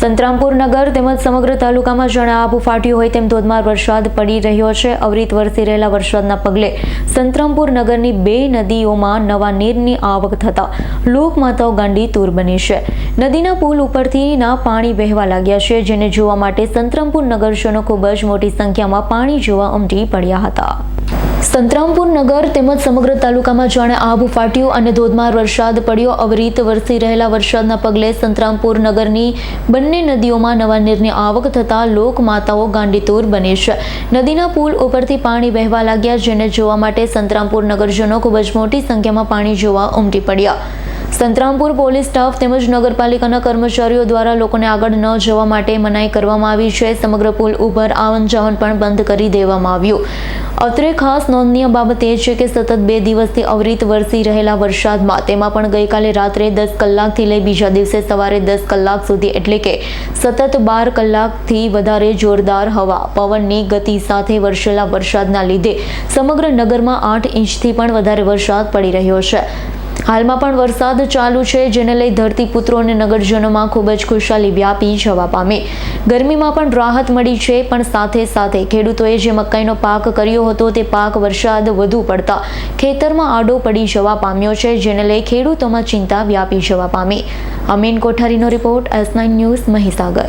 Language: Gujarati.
સંતરામપુર નગર તેમજ સમગ્ર તાલુકામાં જાણે આબુ ફાટ્યું હોય તેમ ધોધમાર વરસાદ પડી રહ્યો છે. અવિરત વરસી રહેલા વરસાદના પગલે સંતરામપુર નગરની બે નદીઓમાં નવા નીરની આવક થતા લોકમાતાઓ ગાંડી તૂર બની છે. નદીના પુલ ઉપરથી ના પાણી વહેવા લાગ્યા છે, જેને જોવા માટે સંતરામપુર નગરજનો ખૂબ જ મોટી સંખ્યામાં પાણી જોવા ઉમટી પડ્યા હતા. સંતરામપુર નગર તેમજ સમગ્ર તાલુકામાં જાણે આભ ફાટ્યું અને ધોધમાર વરસાદ પડ્યો. અવિરત વરસી રહેલા વરસાદના પગલે સંતરામપુર નગરની બંને નદીઓમાં નવા નીરની આવક થતાં લોકમાતાઓ ગાંડીતુર બની છે. નદીના પુલ ઉપરથી પાણી વહેવા લાગ્યા, જેને જોવા માટે સંતરામપુર નગરજનો ખૂબ જ મોટી સંખ્યામાં પાણી જોવા ઉમટી પડ્યા. સંતરામપુર પોલીસ સ્ટાફ તેમજ નગરપાલિકાના કર્મચારીઓ દ્વારા લોકોને આગળ ન જવા માટે મનાઈ કરવામાં આવી છે. સમગ્ર પુલ ઉપર આવન જાવન પણ બંધ કરી દેવામાં આવ્યું. અત્રે ખાસ નોંધનીય બાબત એ છે કે સતત બે દિવસથી અવિરત વરસી રહેલા વરસાદમાં તેમાં પણ ગઈકાલે રાત્રે દસ કલાકથી લઈ બીજા દિવસે સવારે દસ કલાક સુધી એટલે કે સતત બાર કલાકથી વધારે જોરદાર હવા પવનની ગતિ સાથે વરસેલા વરસાદના લીધે સમગ્ર નગરમાં આઠ ઇંચથી પણ વધારે વરસાદ પડી રહ્યો છે. હાલમાં પણ વરસાદ ચાલુ છે, જેને લઈ ધરતીપુત્રો અને નગરજનોમાં ખૂબ જ ખુશાલી વ્યાપી જવા પામી. ગરમીમાં પણ રાહત મળી છે, પણ સાથે સાથે ખેડૂતોએ જે મકાઈનો પાક કર્યો હતો, તે પાક વરસાદ વધુ પડતા ખેતરમાં આડો પડી જવા પામ્યો છે, જેને લઈ ખેડૂતોમાં ચિંતા વ્યાપી જવા પામી. Amin કોઠારીનો report S nine news Mahisagar.